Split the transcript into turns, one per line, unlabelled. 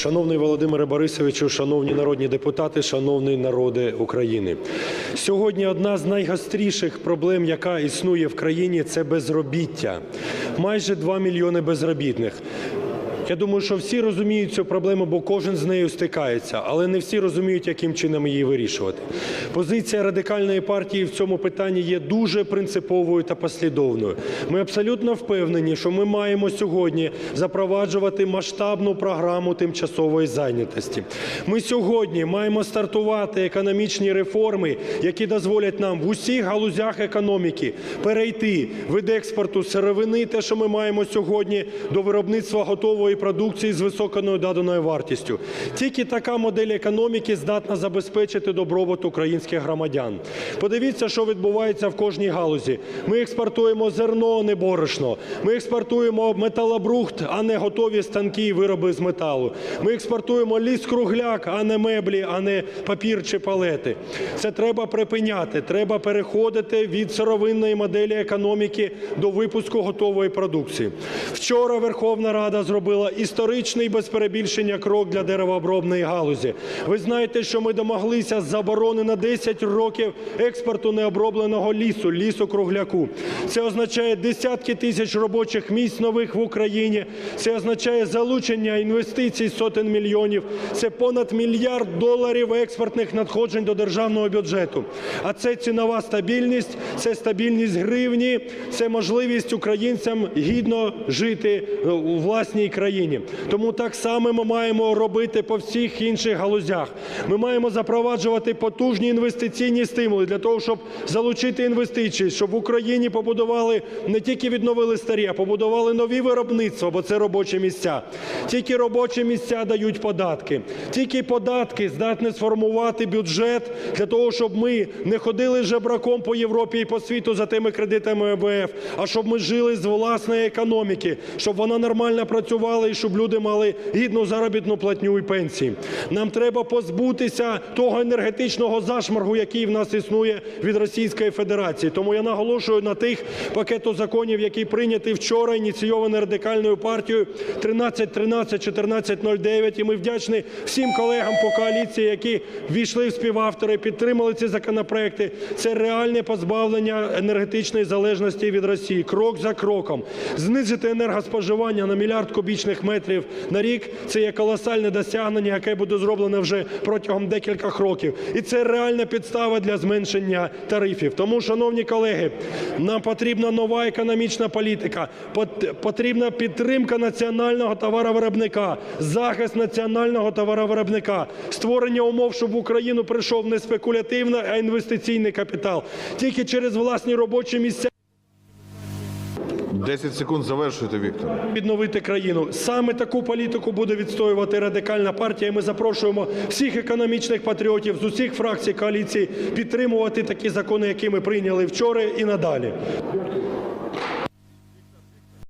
Шановний Володимире Борисовичу, шановні народні депутати, шановний народи України. Сьогодні одна з найгостріших проблем, яка існує в країні, це безробіття. Майже 2 мільйони безробітних. Я думаю, що всі розуміють цю проблему, бо кожен з нею стикається, але не всі розуміють, яким чином її вирішувати. Позиція радикальної партії в цьому питанні є дуже принциповою та послідовною. Ми абсолютно впевнені, що ми маємо сьогодні запроваджувати масштабну програму тимчасової зайнятості. Ми сьогодні маємо стартувати економічні реформи, які дозволять нам в усіх галузях економіки перейти від експорту сировини, те, що ми маємо сьогодні, до виробництва готової продукції з високою доданою вартістю. Тільки така модель економіки здатна забезпечити добробут українських громадян. Подивіться, що відбувається в кожній галузі. Ми експортуємо зерно, а не борошно. Ми експортуємо металобрухт, а не готові станки і вироби з металу. Ми експортуємо ліс-кругляк, а не меблі, а не папір чи палети. Це треба припиняти. Треба переходити від сировинної моделі економіки до випуску готової продукції. Вчора Верховна Рада зробила історичний без перебільшення крок для деревообробної галузі. Ви знаєте, що ми домоглися заборони на 10 років експорту необробленого лісу, лісу кругляку. Це означає десятки тисяч робочих місць нових в Україні. Це означає залучення інвестицій сотень мільйонів. Це понад мільярд доларів експортних надходжень до державного бюджету. А це цінова стабільність, це стабільність гривні, це можливість українцям гідно жити у власній країні. Тому так само ми маємо робити по всіх інших галузях. Ми маємо запроваджувати потужні інвестиційні стимули для того, щоб залучити інвестиції, щоб в Україні побудували не тільки відновили старі, а побудували нові виробництва, бо це робочі місця. Тільки робочі місця дають податки. Тільки податки здатні сформувати бюджет для того, щоб ми не ходили жебраком по Європі і по світу за тими кредитами МВФ, а щоб ми жили з власної економіки, щоб вона нормально працювала і щоб люди мали гідну заробітну платню і пенсії. Нам треба позбутися того енергетичного зашморгу, який в нас існує від Російської Федерації. Тому я наголошую на тих пакету законів, які прийняті вчора, ініційовані радикальною партією 1313, 1409. І ми вдячні всім колегам по коаліції, які ввійшли в співавтори, підтримали ці законопроекти. Це реальне позбавлення енергетичної залежності від Росії, крок за кроком. Знизити енергоспоживання на мільярд кубічних метрів на рік це є колосальне досягнення, яке буде зроблене вже протягом декількох років. І це реальна підстава для зменшення тарифів. Тому, шановні колеги, нам потрібна нова економічна політика, потрібна підтримка національного товаровиробника, захист національного товаровиробника, створення умов, щоб в Україну прийшов не спекулятивний, а інвестиційний капітал. Тільки через власні робочі місця.
10 секунд завершуйте, Віктор.
Відновити країну саме таку політику буде відстоювати радикальна партія. І Ми запрошуємо всіх економічних патріотів з усіх фракцій коаліції підтримувати такі закони, які ми прийняли вчора і надалі.